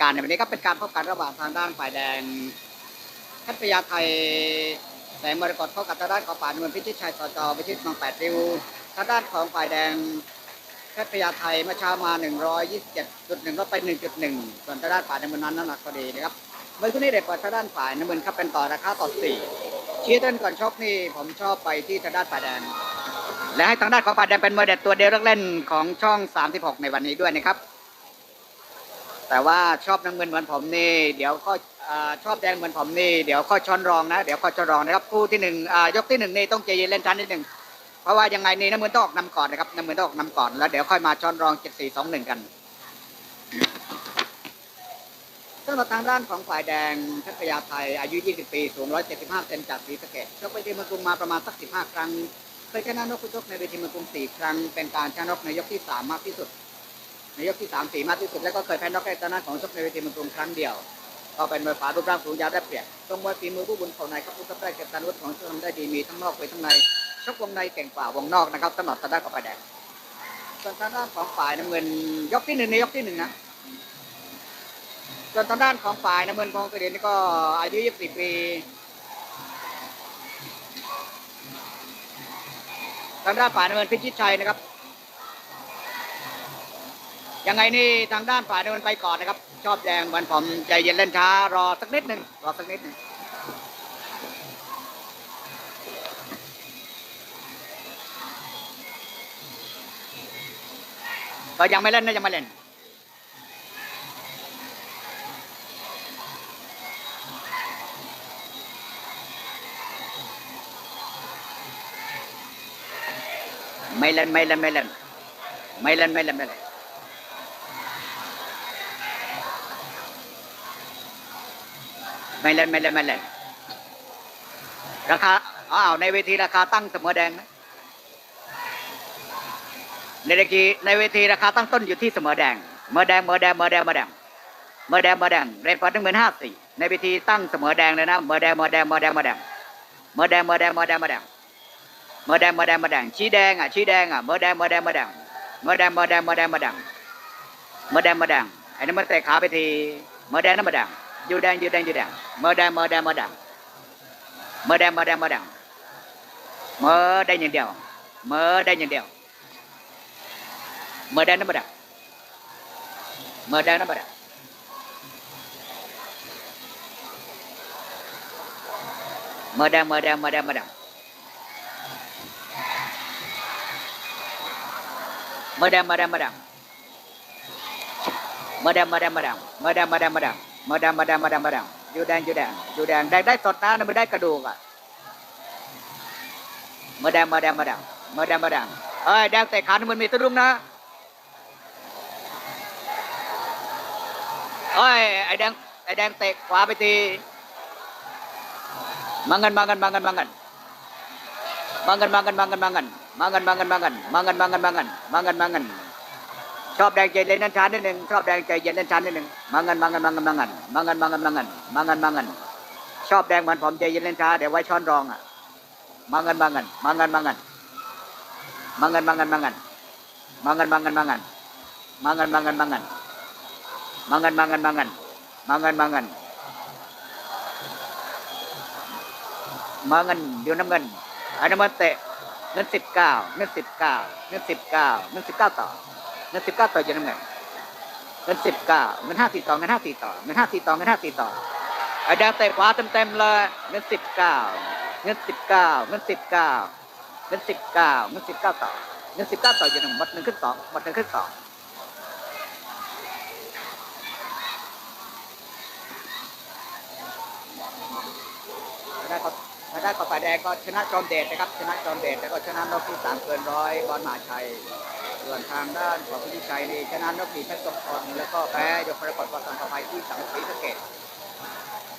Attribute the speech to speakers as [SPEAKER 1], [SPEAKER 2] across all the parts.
[SPEAKER 1] การในวันนี้ก็เป็นการพบกันระหว่างทางด้านฝ่ายแดงทัพยาไทยแสงมรกตพบกับทางด้านของฝ่ายนวลพิชิตชัยสจพิชิตมังแปดริวทางด้านของฝ่ายแดงทัพยาไทยเมื่อเช้ามา 127.1 ก็ไป 1.1 ส่วนทางด้านฝ่ายน้ำเงินนั้นน้ำหนักพอดีนะครับเมื่อคืนนี้เด็กกว่าทางด้านฝ่ายน้ำเงินครับเป็นต่อราคาต่อสี่ชี้เต้นก่อนชกนี่ผมชอบไปที่ทางด้านฝ่ายแดงและให้ทางด้านของฝ่ายแดงเป็นมวยเด็ดตัวเดียวเลือกเล่นของช่อง 36 ในวันนี้ด้วยนะครับ แต่ว่าชอบน้ำเงินเหมือนผมนี่ เดี๋ยวก็อ่าชอบแดงเหมือนผมนี่ เดี๋ยวก็ช้อนรองนะ เดี๋ยวก็ช้อนรองนะครับคู่ที่หนึ่งอ่ายกที่หนึ่งนี่ต้องใจเย็นเล่นชั้นนิดหนึ่งเพราะว่ายังไงนี่น้ำเงินต้องออกนำก่อนนะครับน้ำเงินต้องออกนำก่อนแล้วเดี๋ยวค่อยมาช้อนรองเจ็ดสี่สองหนึ่งกันสำหรับทางด้านของฝ่ายแดงทัพยาไทยอายุ 20 ปี สูง 175 เซนจากศรีสะเกษชกไปที่เมืองกรุงมาประมาณสัก 15 ครั้ง เคยชนะนกคุชกในเวทีเมืองกรุง 4 ครั้ง เป็นการชนะนกในยกที่ 3 มากที่สุด ในยกที่สามสี่มากที่สุดแล้วก็เคยแพ้น็อกในตอนนั้นของชกในเวทีมืองกรุงครั้งเดียว ก็เป็นมวยฝารูปร่างสูงยาวได้เปรียบตรงมวยฝีมือผู้บุญเขาในครับผู้กับได้เก็บการวุฒิของชกทำได้ดีมีทั้งนอกไปทั้งในชกวงในเก่งกว่าวงนอกนะครับสำหรับทาด้านของฝ่ายแดงส่วนทางด้านของฝ่ายน้ำเงินยกที่หนึ่งในยกที่หนึ่งนะส่วนทางด้านของฝ่ายน้ำเงินของกระเด็นนี่ก็อายุ24ปีทางด้านฝ่ายน้ำเงินพิชิตชัยนะครับ ยังไงนี่ทางด้านฝ่ายโดนไปก่อนนะครับ ชอบแดงเหมือนผมใจเย็นเล่นช้ารอสักนิดหนึ่งรอสักนิดหนึ่งก็ยังไม่เล่นนะยังไม่เล่นไม่เล่นไม่เล่นไม่เล่นไม่เล่นไม่เล่นไม่เล่น ไม่เล่นไม่เล่นไม่เล่นราคาอ้าวในเวทีราคาตั้งเสมอแดงนะในเวทีในเวทีราคาตั้งต้นอยู่ที่เสมอแดงเมอแดงเมอแดงเมอแดงเมอแดงเมอแดงเมอแดงเรทพอร์ตหนึ่งหมื่นห้าสี่ในเวทีตั้งเสมอแดงเลยนะเมอแดงเมอแดงเมอแดงเมอแดงเมอแดงเมอแดงเมอแดงเมอแดงเมอแดงเมอแดงเมอแดงชี้แดงอะชี้แดงอะเมอแดงเมอแดงเมอแดงเมอแดงเมอแดงเมอแดงเมอแดงเมอแดงเมอแดงไอ้นั่นมันเตะขาไปทีเมอแดงนั่นเมอแดง อยู่แดงอยู่แดงอยู่แดงเมื่อแดงเมื่อแดงเมื่อแดงเมื่อแดงมาแดงมาแดงมางเดียวเมื่อแดงอย่างเดียวเมื่อแดงนั่นเมื่อแดงเมื่อแดงนั่นเมื่อแดงเมื่อแดงเมื่อแดงเมื่อแดงเมื่อแดงเมื่อแดงเมื่อแดงเมื่อแดงมาดามมาดามมาดามมาดามมาดามมาดามมาดามมาดามมาดามมาดามอยู่แดงอยู่แดงอยู่แดงแดงได้สดนะไม่ได้กระดูกอะมาดามมาดามมาดามมาดามมาดามเอ้ยแดงเตะขานี่มันมีตะลุมนะเอ้ยไอ้แดงไอ้แดงเตะขวาไปทีมังกันมังกันมังกันมังกันมังกันมังกันมังกันมังกันมังกันมังกันมังกันมังกันมังกันมังกันมังกันมังกัน ชอบแดงใจเย็นนั่นชานิดหนึ่งชอบแดงใจเย็นนั่นชานิดหนึ่งมางันมางันมางันมางันมางันมางันมางันมางันมางันชอบแดงเหมือนผมใจเย็นเล่นช้าเดี๋ยวไว้ช้อนรองอะมางันมางันมางันมางันมางันมางันมางันมางันมางันมางันมางันมางันมางันมางันมางันมางันมางันมางันมางันเดี๋ยวน้ำเงินอันน้ำมันเตะเงินสิบเก้าเงินสิบเก้าเงินสิบเก้าเงินสิบเก้าต่อ เงินสิบเก้าต่อเยอรมันเงินสิบเก้าเงินห้าสี่ต่อเงินห้าสี่ต่อเงินห้าสี่ต่อเงินห้าสี่ต่อไอ้แดงเตะขวาเต็มเต็มๆเลยเงินสิบเก้าเงินสิบเก้าเงินสิบเก้าเงินสิบเก้าเงินสิบเก้าต่อเงินสิบเก้าต่อเยอรมันหมดหนึ่งขึ้นสองหมดหนึ่งขึ้นสองทางด้านของทางด้านของฝ่ายแดงก็ชนะจอมเดชนะครับชนะจอมเดชแล้วก็ชนะนกที่สามเกินร้อยบอลมหาชัย ส่วนทางด้านของพิทชัยนี่ชนะนกปีเพชรสมพรแล้วก็แพ้ยกประกอบประสังกภัยที่สังสีสเกด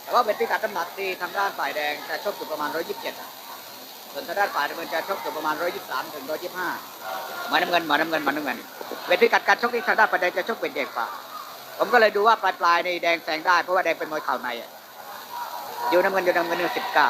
[SPEAKER 1] แต่ว่าเป็นพิกัดน้ำหนักที่ทางด้านฝ่ายแดงจะชกอยู่ประมาณ 127 ส่วนทางด้านฝ่ายน้ำเงินจะชกอยู่ประมาณ 123 ถึง 125มาน้ำเงินมาน้ำเงินมาน้ำเงินเป็นพิกัดการชกที่ทางด้านฝ่ายแดงจะชกเป็นเด็กกว่า ผมก็เลยดูว่าปลายปลายในแดงแซงได้เพราะว่าแดงเป็นมวยเข่าในอยู่น้ำเงินอยู่น้ำเงินสิบเก้า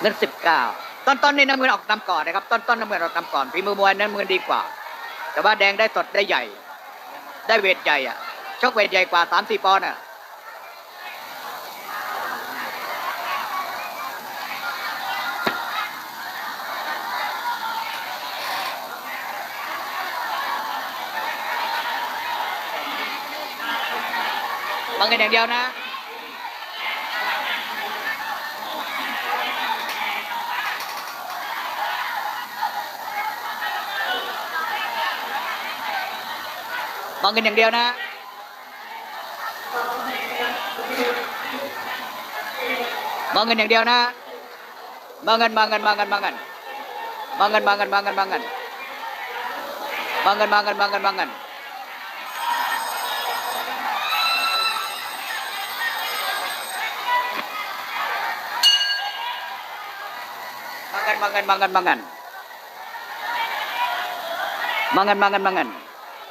[SPEAKER 1] เงินสิบเก้าต้นต้นนี่น้ำเงินออกนำก่อนนะครับ ต้นต้นน้ำเงินออกนำก่อนฝีมือมวยน้ำเงินดีกว่า แต่ว่าแดงได้สดได้ใหญ่ ได้เวทใหญ่อะชกเวทใหญ่กว่าสามสี่ปอนด์อะบังกันอย่างเดียวนะ บังกันอย่างเดียวนะบังกันอย่างเดียวนะบังกันบังกันบังกันบังกันบังกันบังกันบังกันบังกันบังกันบังกันบังกันบังกันบังกันบังกันบังกันบังกันบังกันบังกันบังกัน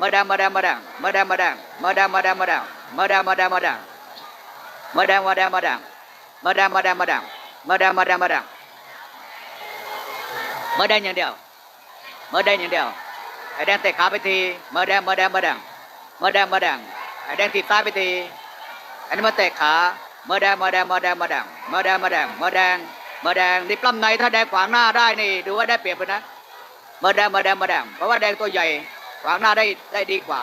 [SPEAKER 1] มมาดามมาดามมาดามมาดามมาดามมาดามมาดามมาดามมาดามมาดามมาดามมาดามมาดามมาดามมาดามมาดามมาดามมาดามมาดามอย่างเดียวมาดามอย่างเดียวไอ้แดงเตะขาไปทีมาดามมาดามมาดามมาดามมาดามไอ้แดงถีบซ้ายไปทีอันนี้มาเตะขามาดามมาดามมาดามมาดามมาดามมาดามมาดามมาดามนี่ปล้ำในถ้าแดงขวางหน้าได้นี่ดูว่าได้เปรียบเลยนะมาแดงมาแดงมาแดงเพราะว่าแดงตัวใหญ่ ขวางหน้าได้ได้ดีกว่า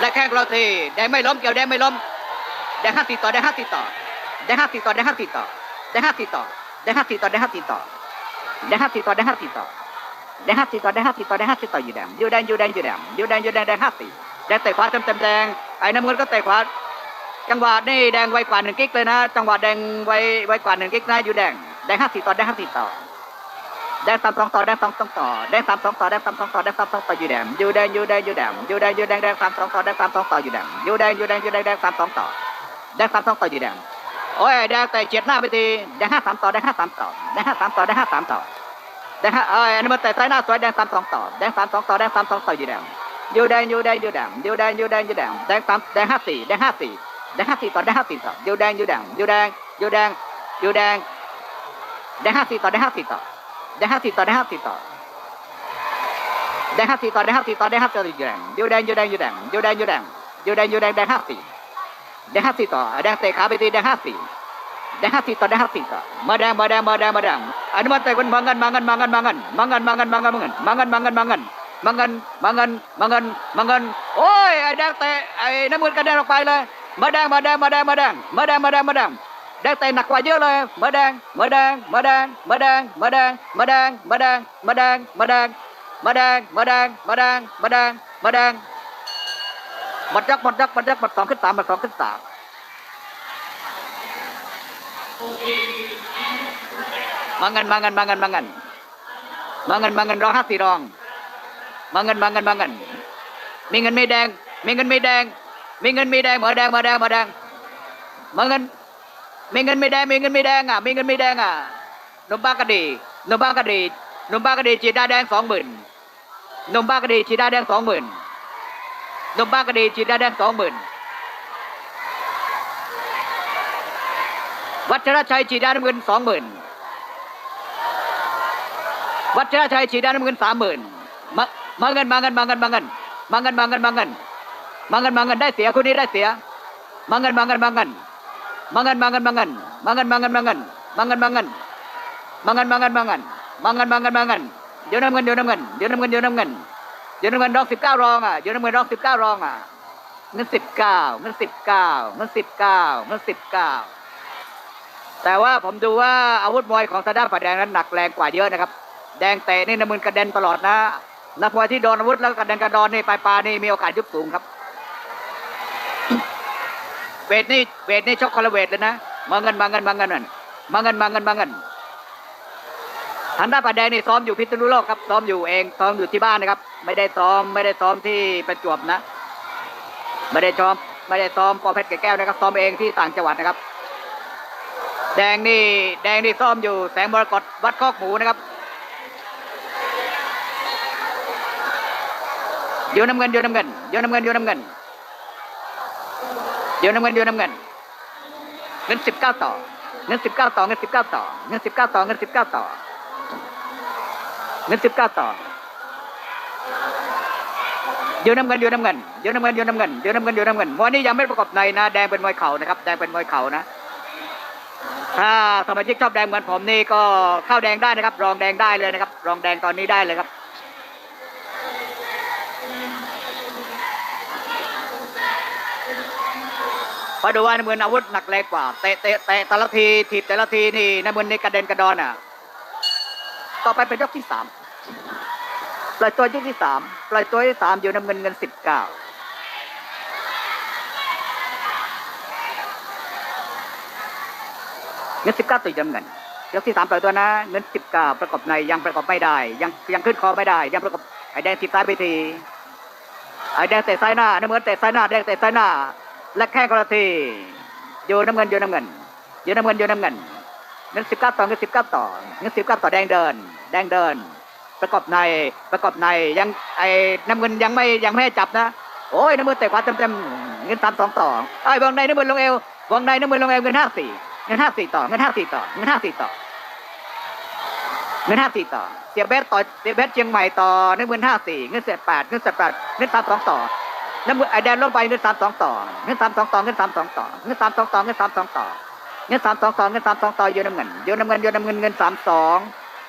[SPEAKER 1] และแข้งเราทีแดงไม่ล้มเกี่ยวแดงไม่ล้มแดงห้าตีต่อแดงห้าตีต่อแดงห้าตีต่อแดงห้าตีต่อแดงห้าตีต่อแดงห้าตีต่อแดงห้าตีต่อแดงห้าตีต่อแดงห้าตีต่อแดงห้าตีต่อแดงห้าตีต่อแดงห้าตีต่ออยู่แดงอยู่แดงอยู่แดงอยู่แดงอยู่แดงอยู่แดงแดงห้าตีแดงเตะขวาเต็มเต็มแดงไอ้น้ำเงินก็เตะขวาจังหวะนี่แดงไวกว่าหนึ่งกิ๊กเลยนะ จังหวะแดงไวไวกว่าหนึ่งกิ๊กนะอยู่แดงแดงห้าตีต่อแดงห้าตีต่อ ได้ความท้องต่อได้ความท้องต่อได้ความท้องต่อได้ความท้องต่อได้ความท้องต่ออยู่แดมอยู่แดงอยู่แดงอยู่แดงอยู่แดงอยู่แดงได้ความท้องต่อได้ความท้องต่ออยู่แดมอยู่แดงอยู่แดงอยู่แดงได้ความท้องต่อได้ความท้องต่ออยู่แดมโอ้ยได้แต่เจ็ดหน้าไปทีได้ห้าสามต่อได้ห้าสามต่อได้ห้าสามต่อได้ห้าสามต่อได้ห้าเอ้ยอันนี้มันแต่ใต้หน้าสวยได้ความท้องต่อได้ความท้องต่อได้ความท้องต่ออยู่แดมอยู่แดงอยู่แดงอยู่แดงอยู่แดงอยู่แดงอยู่แดงได้คามได้ห้าสี่ได้ห้าสี่ได้ห้าสี่ต่อได้ห้าสี่ต่อยูแดงอยู่แดงอยู่แดงอยู่แดงอยู่แดงได้ห้าสี่ต่อได้ห้าสี่ต่อ Dehati tito dehati tito Dehati tito dehati to, jodang jodang jodang jodang jodang jodang Jurang, jurang. Jurang, jurang, dehati. Dehati to, tito dehat tito dehat tito dehat tito Madang, madang, madang, madang. Anu mata kun mangan, mangan, mangan, mangan. Mangan, mangan, mangan, mangan. Mangan, mangan, mangan. Mangan, mangan, mangan, mangan. Oi, ada te, eh, namun kadang pai lah. Madang, madang, madang, madang. Madang, madang, madang. าเงินมาเงินมาเงินมาเงินมาเงินมาเงินมาเงินมาเงินมาเงินมาเงินโอ้ยไอ้แดงเตะไอ้น้ำเงินกระเด็นออกไปเไม่เงินไม่แดงมีเงินไม่แดงมาแดงมาแดงมาแดงมาเงินไม่แดงมีเงินไม่แดงอะมีเงินไม่แดงอะนมบ้ากระดีนมบ้ากระดีนมบ้ากระดีจีด้าแดงสองหมื่นนมบ้ากระดีจีด้าแดงสองหมื่นนมบ้ากระดีฉีดยาแดงสองหมื่นวัชรชัยฉีดยาน้ำเงินสองหมื่นวัชรชัยฉีดยาน้ำเงินสามหมื่นมามาเงินมาเงินมาเงินมาเงินมาเงินมาเงินมาเงินมาเงินมาเงินได้เสียคนนี้ได้เสียมาเงินมาเงินมาเงิน Mangan, mangan, mangan. Mangan, mangan, mangan. Mangan, mangan. Mangan, mangan, mangan. Mangan, mangan, mangan. เดี๋ยวน้ำเงินเดี๋ยวน้ำเงินเดี๋ยวน้ำเงินเดี๋ยวน้ำเงินเดี๋ยวน้ำเงินดอกสิบเก้ารองอะเดี๋ยวน้ำเงินดอกสิบเก้ารองอะเงินสิบเก้าเงินสิบเก้าเงินสิบเก้าเงินสิบเก้าแต่ว่าผมดูว่าอาวุธมวยของซาด้าฝ่ายแดงนั้นหนักแรงกว่าเยอะนะครับ แดงเตะนี่น้ำมือกระเด็นตลอดนะนักมวยที่โดนอาวุธแล้วกระเด็นกระดอนนี่ปลายปานี่มีโอกาสยุบสูงครับ เวทนี่เวทนี่ชกคอลเวทเลยนะมาเงินมาเงินมาเงินนั่นมาเงินมาเงินมาเงินทางด้านป่าแดงนี่ซ้อมอยู่พิษณุโลกครับซ้อมอยู่เองซ้อมอยู่ที่บ้านนะครับ ไม่ได้ซ้อมไม่ได้ซ้อมที่ประจวบนะ ไม่ได้ซ้อมไม่ได้ซ้อมปอเพชรแก้วนะครับซ้อมเองที่ต่างจังหวัดนะครับ แดงนี่แดงนี่ซ้อมอยู่แสงมรกตวัดคอกหมูนะครับเดี๋ยวน้ำเงินเดี๋ยวน้ำเงินเดี๋ยวน้ำเงินเดี๋ยวน้ำเงิน ดี๋ยวน้ำเงินเดี๋ยวน้ำเงิน เงินสิบเก้าต่อ เงินสิบเก้าต่อ เงินสิบเก้าต่อ เงินสิบเก้าต่อ เงินสิบเก้าต่อ เงินสิบเก้าต่อ เดี๋ยวน้ำเงินเดี๋ยวน้ำเงิน เดี๋ยวน้ำเงินเดี๋ยวน้ำเงิน เดี๋ยวน้ำเงินเดี๋ยวน้ำเงินวันนี้ยังไม่ประกอบในนะ แดงเป็นมวยเข่านะครับ แดงเป็นมวยเข่านะ ถ้าสมาชิกชอบแดงเหมือนผมนี่ก็เข้าแดงได้นะครับ รองแดงได้เลยนะครับ รองแดงตอนนี้ได้เลยครับ ราะดูว่าใน้ำเงินอาวุธหนักแรงกว่าเตะเตะเตะแต่ละทีถีบแต่ละทีนี่ใน้ำเงินกระเด็นกระดอนอะ ต่อไปเป็นยกที่สามปล่อยตัวยกที่สามปล่อยตัวที่สามอยู่ในเงินเงินสิบเก้าเงินสิบเก้าตัวน้ำเงินยกที่สามปล่อยตัวนะ เงินสิบเก้าประกอบในยังประกอบไม่ได้ ยังยังขึ้นคอไม่ได้ ยังประกอบไอ้แดงทิบซ้ายไปทีไอ้แดงเตะซ้ายหน้าน้ำเงินเตะซ้ายหน้าแดงเตะซ้ายหน้า และแข้งกระทีอยู่น้ำเงินอยู่น้ำเงินอยู่น้ำเงินอยู่น้ำเงินเงินสิบเก้าต่อเงินสิบเก้าต่อเงินสิบเก้าต่อแดงเดิน แดงเดิน ประกอบในประกอบในยังไอ้น้ำเงินยังไม่ยังไม่ให้จับนะโอ้ยน้ำเงินเตะขวาเต็มเต็มเงินสามสองต่อไอ้วงในน้ำเงินลงเอววงในน้ำเงินลงเอวเงินห้าสี่เงินห้าสี่ต่อเงินห้าสี่ต่อเงินห้าสี่ต่อเงินห้าสี่ต่อเสียเบสต่อเสียเบสเชียงใหม่ต่อน้ำเงินห้าสี่เงินเสียแปดเงินเสียแปดเงินสามสองต่อ น้ำเงินไอ้แดนลงไปเงินสามสองต่อเงินสามสองต่อเงินสามสองต่อเงินสามสองต่อเงินสามสองต่อเงินสามสองสอเงินสามสองต่อโยนน้ำเงินโยนน้ำเงินโยนน้ำเงินเงินสามสอง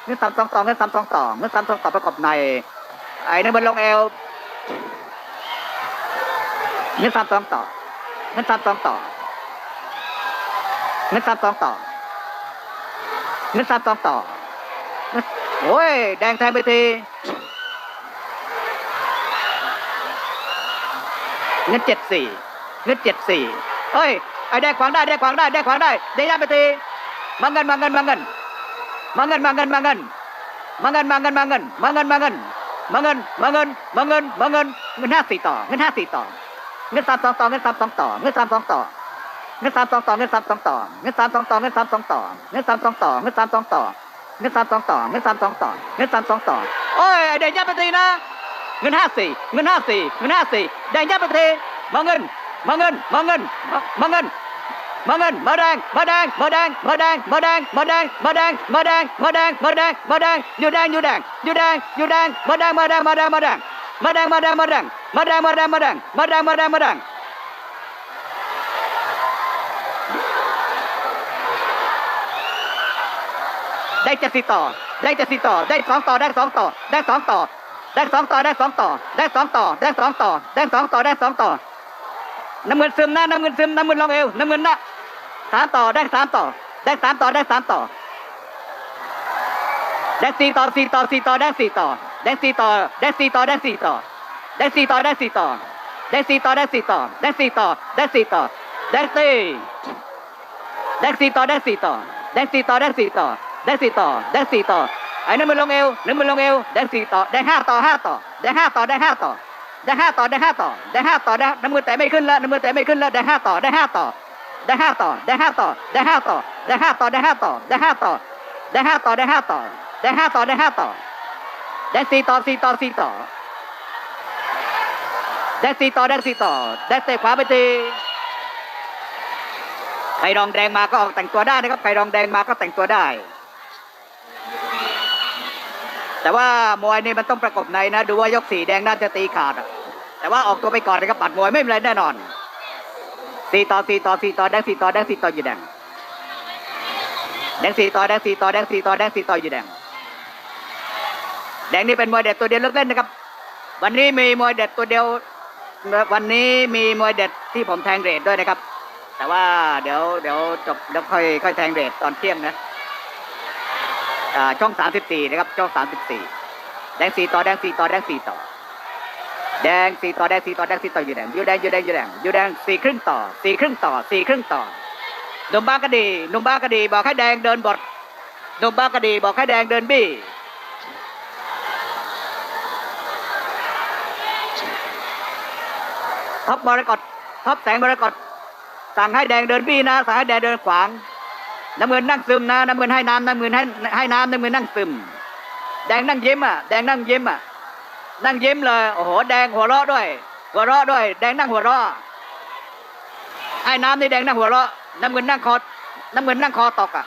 [SPEAKER 1] เงินสามสองสองเงินสามสองต่อเงินสามสองต่อประกอบในไอ้น้ำเงินลงเอวเงินสามสองต่อเงินสามสองต่อเงินสามสองต่อเงินสามสองต่อโอ้ยแดงแทงไปที งินเจ็ดสี่เงินเจ็ดสี่เฮ้ยไอ้แดงขวางได้แดงขวางได้แดงขวางได้เดยันไปทีมาเงินมาเงินมาเงินมาเงินมาเงินมาเงินมาเงินมาเงินมาเงินมาเงินมาเงินมาเงินมาเงินมาเงินมาเงินเงินห้าสี่ต่อเงินห้าสี่ต่อเงินสามสองต่อเงินสามสองต่อเงินสามสองต่อเงินสามสองต่อเงินสามสองต่อเงินสามสองต่อเงินสามสองต่อเงินสามสองต่อเงินสามสองต่อเงินสามสองต่อเงินสามสองต่อเงินสามสองต่อโอ้ยไอ้แดงยันไปทีนะ เงินห้าสี่เงินห้าสี่เงินห้าสี่แดงยันไปทีมาเงินมาเงินมาเงินมาเงินมาเงินมาแดงมาแดงมาแดงมาแดงมาแดงมาแดงมาแดงมาแดงมาแดงมา แดงมาแดงอยู่แดงอยู่แดงอแดงสองต่อได้สองต่อได้สองต่อได้สองต่อได้สองต่อได้สองต่อได้สองต่อได้สองสองต่อน้ำเงินซึมหนะน้ำเงินซึมน้ำเงินลงเอวน้ำเงินนะสามต่อได้สามต่อได้สามต่อได้สามต่อได้สี่ต่อสี่ต่อสี่ต่อได้สี่ต่อได้สี่ต่อได้สี่ต่อได้สี่ต่อได้สี่ต่อได้สี่ต่อได้สี่ต่อได้สี่ต่อได้สี่ต่อได้สี่ต่อได้สี่ได้สี่ต่อได้สี่ต่อได้สี่ต่อได้สี่ต่อได้สี่ต่อได้สี่ต่อ ไอ้น้ำมันลงเอวน้ำมันลงเอวได้สี่ต่อได้ห้าต่อห้าต่อได้ห้าต่อได้ห้าต่อได้ห้าต่อได้ห้าต่อได้ห้าต่อได้น้ำมือแตะไม่ขึ้นแล้วน้ำมือแตะไม่ขึ้นแล้วได้ห้าต่อได้ห้าต่อได้ห้าต่อได้ห้าต่อได้ห้าต่อได้ห้าต่อได้ห้าต่อได้ห้าต่อได้ห้าต่อได้ห้าต่อได้ห้าต่อได้ห้าต่อได้สี่ต่อสี่ต่อสี่ต่อดงสี่ต่อแดงสี่ต่อแดงเตะขวาไปทีใครรองแดงมาก็ออกแต่งตัวได้นะครับใครรองแดงมาก็แต่งตัวได้ แต่ว่ามวยนี่มันต้องประกบในนะ ดูว่ายกสี่แดงน่าจะตีขาดอะแต่ว่าออกตัวไปก่อนนะครับปัดมวยไม่เป็นไรแน่นอนสี่ต่อสี่ต่อสี่ต่อแดงสี่ต่อแดงสี่ต่ออยู่แดงแดงสี่ต่อแดงสี่ต่อแดงสี่ต่อแดงสี่ต่ออยู่แดงแดงนี่เป็นมวยเด็ดตัวเดียวเลิกเล่นนะครับ วันนี้มีมวยเด็ดตัวเดียว วันนี้มีมวยเด็ดที่ผมแทงเรทด้วยนะครับ แต่ว่าเดี๋ยวเดี๋ยวจบแล้วค่อยค่อยแทงเรทตอนเที่ยงนะ ช่อง 34 นะครับ ช่อง 34 แดงสีต่อแดงสีต่อแดงสีต่อ แดงสีต่อแดงสีต่อแดงสีต่ออยู่แดงอยู่แดงอยู่แดงอยู่แดงอยู่แดงสี่ครึ่งต่อสี่ครึ่งต่อสี่ครึ่งต่อหนุ่มบ้ากระดีหนุ่มบ้ากระดีบอกให้แดงเดินบดหนุ่มบ้ากระดีบอกให้แดงเดินบี้ท็อปมรกตท็อปแสงมรกตสั่งให้แดงเดินบี้นะสั่งให้แดงเดินขวาง น้ำเงินนั่งซึมนะน้ำเงินให้น้ำน้ำเงินให้ให้น้ำน้ำเงินนั่งซึม แดงนั่งยิ้มอะแดงนั่งยิ้มอะนั่งยิ้มเลยโอ้โหแดงหัวเราะด้วย หัวเราะด้วย แดงนั่งหัวเราะให้น้ำนี่แดงนั่งหัวเราะน้ำเงินนั่งคอน้ำเงินนั่งคอตกอะ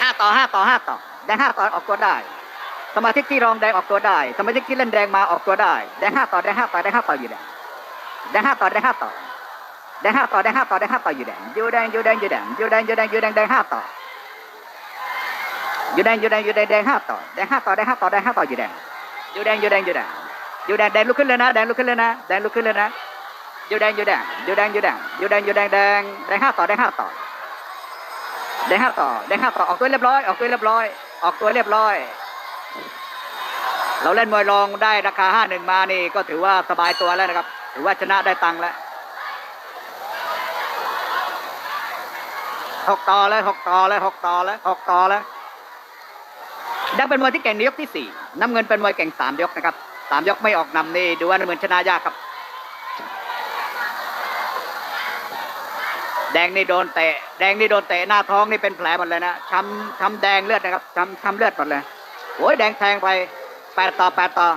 [SPEAKER 1] ห้าต่อห้าต่อห้าต่อแดงห้าต่อออกตัวได้สมาธิที่รองแดงออกตัวได้สมาธิที่เล่นแดงมาออกตัวได้แดงห้าต่อแดงห้าต่อแดงห้าต่ออยู่แดงแดงห้าต่อแดงห้าต่อ แดงห้าต่อแดงห้าต่อแดงห้าต่ออยู่แดงอยู่แดงอยู่แดงอยู่แดงอยู่แดงอยู่แดงอยู่แดงแดงห้าต่ออยู่แดงอยู่แดงอยู่แดงแดงห้าต่อแดงห้าต่อแดงห้าต่อแดงห้าต่ออยู่แดงอยู่แดงอยู่แดงอยู่แดงอยู่แดงแดงลุกขึ้นเลยนะแดงลุกขึ้นเลยนะแดงลุกขึ้นเลยนะอยู่แดงอยู่แดงอยู่แดงอยู่แดงอยู่แดงอยู่แดงแดงแดงห้าต่อแดงห้าต่อแดงห้าต่อแดงห้าต่อออกตัวเรียบร้อยออกตัวเรียบร้อยออกตัวเรียบร้อยเราเล่นมวยรองได้ราคาห้าหนึ่งมานี่ก็ถือว่าสบายตัวแล้วนะครับ ถือว่าชนะได้ตังค์แล้ว หกต่อเลยหกต่อเลยหกต่อเลยหกต่อแล้วดังเป็นมวยที่เก่งในยกที่สี่น้ำเงินเป็นมวยเก่งสามยกนะครับสามยกไม่ออกนำนี่ดูว่าน้ำเงินชนะยากครับ แดงนี่โดนเตะแดงนี่โดนเตะหน้าท้องนี่เป็นแผลหมดเลยนะช้ำช้ำแดงเลือดนะครับช้ำช้ำเลือดหมดเลยโอ้ยแดงแทงไปแปดต่อแปดต่อ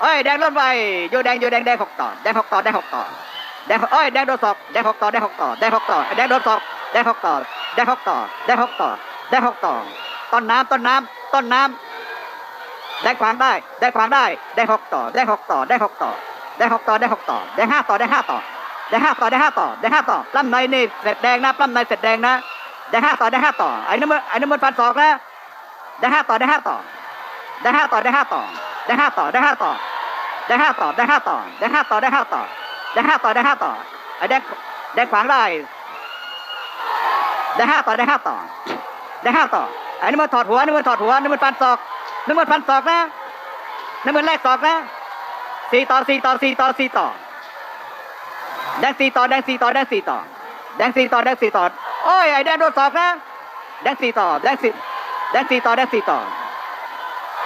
[SPEAKER 1] เอ้ยแดงลดไปโยแดงโยแดงแดงหกต่อแดงหกต่อแดงหกต่อแดงเอ้ยแดงโดนศอกแดงหกต่อแดงหกต่อแดงหกต่อแดงโดนศอกแดงหกต่อ แดงหกต่อแดงหกต่อแดงหกต่อ ต้นน้ำต้นน้ำต้นน้ำแดงขวางได้แดงขวางได้แดงหกต่อแดงหกต่อแดงหกต่อแดงหกต่อแดงหกต่อแดงห้าต่อแดงห้าต่อแดงห้าต่อแดงห้าต่อแดงห้าต่อปล้ำในนี่เสร็จแดงนะปล้ำในเสร็จแดงนะแดงห้าต่อแดงห้าต่อ ไอ้น้ำมันไอ้น้ำมันฟันศอกนะแดงห้าต่อแดงห้าต่อแดงห้าต่อแดงห้าต่อแดงห้าต่อแดงห้าต่อแดงห้าต่อแดงห้าต่อแดงห้าต่อแดงห้าต่อแดงห้าต่อแดงห้าต่อ ไอ้แดงแดงขวางได้ แดงห้าต่อแดงห้าต่อแดงห้าต่อไอ้น้ำมันถอดหัวน้ำมันถอดหัวน้ำมันฟันศอกน้ำมันฟันศอกนะน้ำมันแรกศอกนะสี่ต่อสี่ต่อสี่ต่อสี่ต่อแดงสี่ต่อแดงสี่ต่อแดงสี่ต่อแดงสี่ต่อแดงสี่ต่อโอ้ยไอ้แดงโดนศอกนะแดงสี่ต่อแดงสี่แดงสี่ต่อแดงสี่ต่อ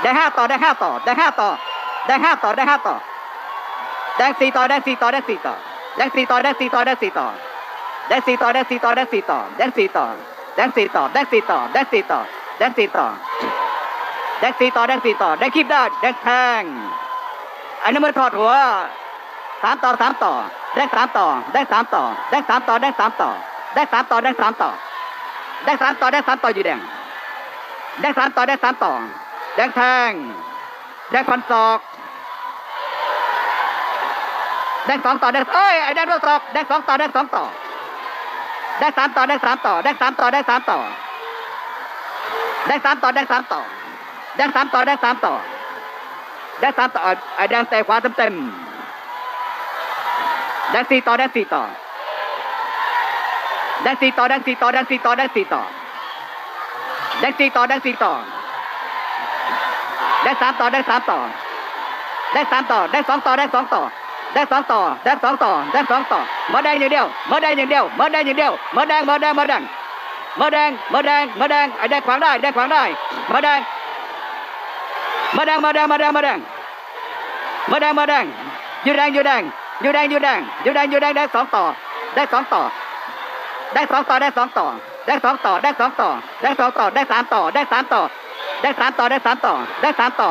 [SPEAKER 1] ได้ห้าต่อได้ห้าต่อได้ห้าต่อได้ห้าต่อได้ห้าต่อแดงสี่ต่อแดงสี่ต่อแดงสี่ต่อแดงสี่ต่อแดงสี่ต่อแดงสี่ต่อ แดงสี่ต่อแดงสี่ต่อแดงสี่ต่อแดงสี่ต่อแดงสี่ต่อแดงสี่ต่อแดงสี่ต่อแดงสี่ต่อแดงสี่ต่อแดงสี่ต่อแดงคีบได้แดงแทงไอ้น้ำมันถอดหัวสามต่อสามต่อแดงสามต่อแดงสามต่อแดงสามต่อแดงสามต่อแดงสามต่อแดงสามต่อแดงสามต่อแดงสามต่ออยู่แดงแดงสามต่อแดงสามต่อแดงแทงแดงฟันศอกแดงสองต่อแดงเอ้ยไอ้แดงโดนศอกแดงสองต่อแดงสองต่อ แดงสามต่อแดงสามต่อแดงสามต่อแดงสามต่อแดงสามต่อแดงสามต่อแดงสามต่อแดงสามต่อแดงสามต่อไอ้แดงเตะขวาเต็มเต็มแดงสี่ต่อแดงสี่ต่อแดงสี่ต่อแดงสี่ต่อแดงสี่ต่อแดงสี่ต่อแดงสี่ต่อแดงสี่ต่อได้สามต่อได้สามต่อได้สามต่อได้สองต่อได้สองต่อ ได้สองต่อได้สองต่อได้สองต่อมาแดงอย่างเดียวมาแดงอย่างเดียวมาแดงอย่างเดียวมาแดงมาแดงมาแดงมาแดงมาแดงมาแดงไอ้แดงขวางได้แดงขวางได้มาแดงมาแดงมาแดงมาแดงมาแดงมาแดงมาแดงอยู่แดงอยู่แดงอยู่แดงอยู่แดงอยู่แดงอยู่แดงได้สองต่อได้สองต่อได้สองต่อได้สองต่อได้สองต่อได้สองต่อได้สองต่อได้สามต่อได้สามต่อได้สามต่อได้สามต่อได้สามต่อ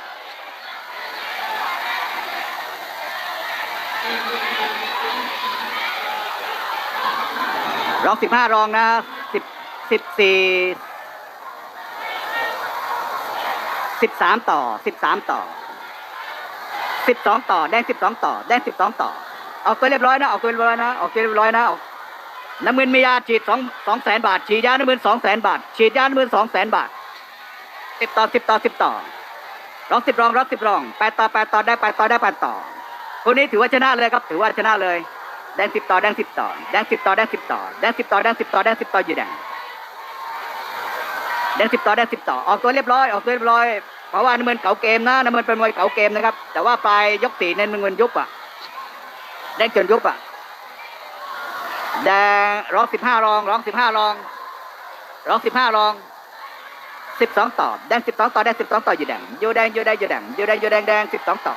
[SPEAKER 1] รองสิบห้ารองนะสิบสิบสี่สิบสามต่อสิบสามต่อสิบสองต่อแดงสิบสองต่อแดงสิบสองต่อออกตัวเรียบร้อยนะออกตัวเรียบร้อยนะออกตัวเรียบร้อยนะออกน้ำมือมียาฉีดสองสองแสนบาท ฉีดยาน้ำมือสองแสนบาท ฉีดยาน้ำมือสองแสนบาทสิบต่อสิบต่อสิบต่อรองสิบรองรองสิบรองแปดต่อแปดต่อได้แปดต่อได้แปดต่อ คนนี้ถือว่าชนะเลยครับ ถือว่าชนะเลย แดงสิบต่อแดงสิบต่อแดงสิบต่อแดงสิบต่อแดงสิบต่อแดงสิบต่อแดงสิบต่ออยู่แดงแดงสิบต่อแดงสิบต่อออกตัวเรียบร้อยออกตัวเรียบร้อยเพราะว่าน้ำมันเก่าเกมนะน้ำมันเป็นมวยเก่าเกมนะครับ แต่ว่าปลายยกสี่ในน้ำเงินยุบอะแดงจนยุบอะแดงร้องสิบห้ารองร้องสิบห้ารองร้องสิบห้ารองสิบสองต่อแดงสิบสองต่อแดงสิบสองต่ออยู่แดงอยู่แดงอยู่แดงอยู่แดงอยู่แดงอยู่แดงแดงสิบสองต่อ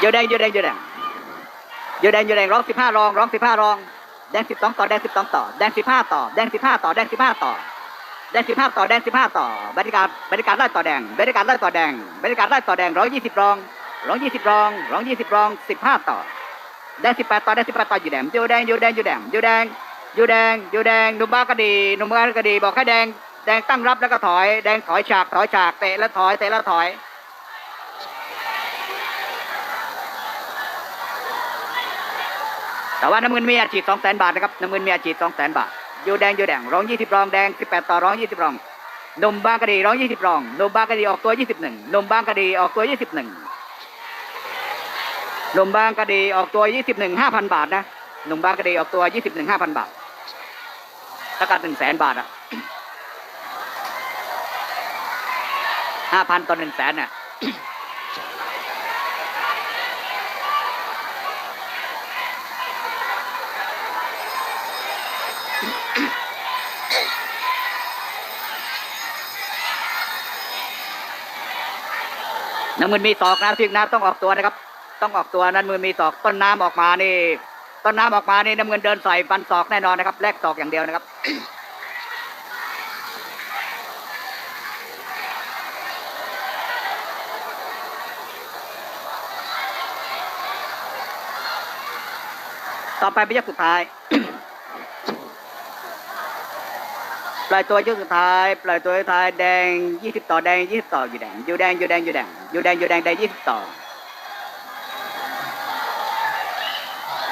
[SPEAKER 1] เยอะแดงเยอะแดงเยอะแดงเยอะแดงเยอะแดงร้องสิบห้ารองร้องสิบห้ารองแดงสิบสองต่อแดงสิบสองต่อแดงสิบห้าต่อแดงสิบห้าต่อแดงสิบห้าต่อแดงสิบห้าต่อแดงสิบห้าต่อบรรยากาศบรรยากาศไล่ต่อแดงบรรยากาศไล่ต่อแดงบรรยากาศไล่ต่อแดงร้อยยี่สิบรองร้อยยี่สิบรองร้อยยี่สิบรองสิบห้าต่อแดงสิบแปดต่อแดงสิบแปดต่ออยู่แดงอยู่แดงอยู่แดงอยู่แดงอยู่แดงอยู่แดงอยู่แดงนุ่มบ้ากระดีนุ่มบ้ากระดีบอกให้แดงแดงตั้งรับแล้วก็ถอย แดงถอยฉากถอยฉากเตะแล้วถอยเตะแล้วถอย แต่ว่าน้ำเงินมีอาชีพสองแสนบาทนะครับน้ำเงินมีอาชีพสองแสนบาทยูแดงยูแดงร้องยี่สิบรองแดงสิบแปดต่อร้องยี่สิบรองนมบางกะดีร้องยี่สิบรองนมบางกะดีออกตัวยี่สิบหนึ่งนมบางกะดีออกตัวยี่สิบหนึ่งนมบางกะดีออกตัวยี่สิบหนึ่งห้าพันบาทนะนมบางกะดีออกตัวยี่สิบหนึ่งห้าพันบาทถ้าการหนึ่งแสนบาทอะห้าพันต่อหนึ่งแสนน่ะ น้ำมือมีศอกนะทีมน้ำต้องออกตัวนะครับ ต้องออกตัวนั้นมือมีศอกต้นน้ำออกมานี่ ต้นน้ำออกมานี่น้ำเงินเดินใส่ฟันศอกแน่นอนนะครับแลกศอกอย่างเดียวนะครับต่อไปเป็นยกสุดท้าย ปล่อยตัวยกสุดท้ายปล่อยตัวสุดท้ายแดงยี่สิบต่อแดงยี่สิบต่ออยู่แดงอยู่แดงอยู่แดงอยู่แดงอยู่แดงอยู่แดงแดงยี่สิบต่อ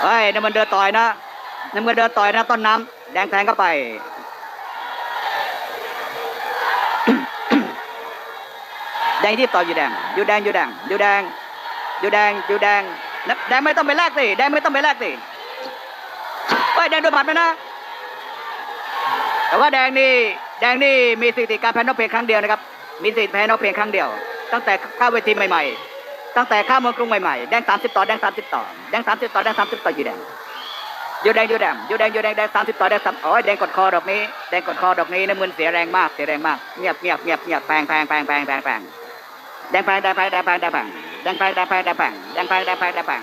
[SPEAKER 1] เฮ้ยน้ำมันเดินต่อยนะน้ำมันเดินต่อยนะต้นน้ำแดงแทงเข้าไปแดงที่ต่ออยู่แดงอยู่แดงอยู่แดงอยู่แดงอยู่แดงอยู่แดงแดงไม่ต้องไปแลกสิแดงไม่ต้องไปแลกสิเฮ้ยแดงโดนบัตรไหมนะ แต่ว่าแดงนี่แดงนี่มีสถิติการแพ้นอกเพียงครั้งเดียวนะครับ มีสถิติแพ้นอกเพียงครั้งเดียว ตั้งแต่เข้าเวทีใหม่ๆ ตั้งแต่เข้าเมืองกรุงใหม่ๆ แดงสามสิบต่อแดงสามสิบต่อแดงสามสิบต่อแดงสามสิบต่ออยู่แดงอยู่แดงอยู่แดงอยู่แดงอยู่แดงแดงสามสิบต่อแดงสามโอ้ยแดงกดคอดอกนี้แดงกดคอดอกนี้น้ำมือเสียแรงมากเสียแรงมากเงียบเงียบเงียบเงียบแพงแพงแพงแพงแพงแพงแดงแพงแดงแพงแดงแพงแดงแพงแดงแพงแดงแพงแดงแพงแดงแพงแดงแพง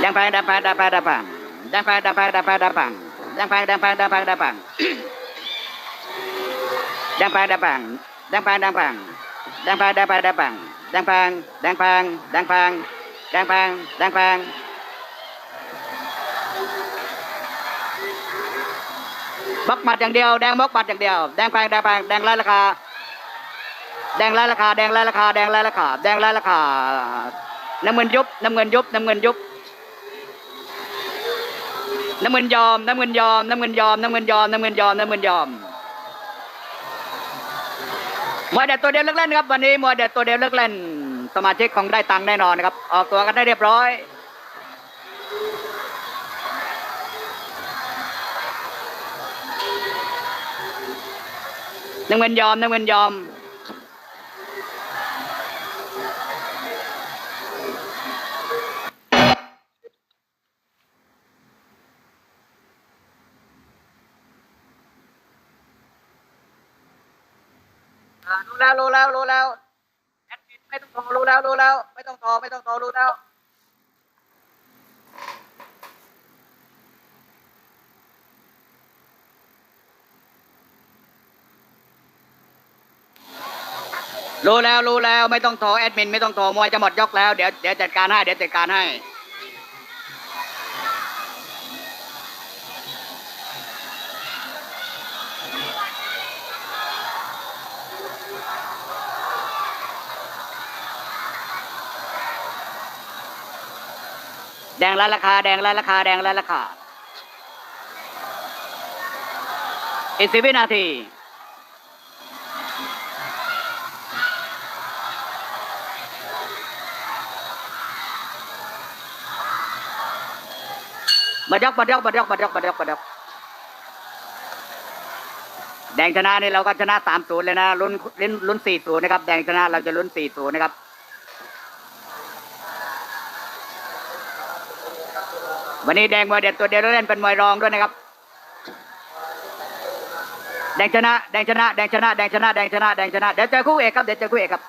[SPEAKER 1] Dampang, dampang, dampang, dampang. Dampang, dampang, dampang, dampang. Dampang, dampang, dampang, dampang. Dampang, dampang. Dampang, dampang. Dampang, dampang, dampang. Dampang, dampang, dampang. Dampang, dampang. Bóc mặt đằng điều, đang bóc mặt đằng điều. Đang phang, đang phang, đang lai là khà. Đang lai là khà, đang lai là khà, đang lai là khà, đang lai là khà. Năm nghìn giúp, năm nghìn giúp, năm nghìn giúp. น้ำเงินยอม น้ำเงินยอม น้ำเงินยอม น้ำเงินยอม น้ำเงินยอม น้ำเงินยอมมวยเด็ดตัวเดียวเลิกเล่นครับวันนี้มวยเด็ดตัวเดียวเลิกเล่น สมาชิกของได้ตังค์แน่นอนนะครับ ออกตัวกันได้เรียบร้อย
[SPEAKER 2] น้ำเงินยอมน้ำเงินยอม
[SPEAKER 1] รู้แล้วรู้แล้วไม่ต้องโทรแอดมินไม่ต้องโทรมวยจะหมดยกแล้วเดี๋ยวเดี๋ยวจัดการให้เดี๋ยวจัดการให้แดงและราคาแดงและราคาแดงและราคาอีกสิบวินาที ดยกบัดยกบัดยกบัดยกบัดยกบัดยกแดงชนะนี่เราก็ชนะสามศูนย์เลยนะลุ้นลุ้นลุ้นสี่ศูนย์นะครับ แดงชนะเราจะลุ้นสี่ศูนย์นะครับวันนี้แดงมวยเด็ดตัวเดียวแล้วเล่นเป็นมวยรองด้วยนะครับ แดงชนะ แดงชนะ แดงชนะ แดงชนะ แดงชนะ แดงชนะ เดี๋ยวเจอคู่เอกครับ เดี๋ยวเจอคู่เอกครับ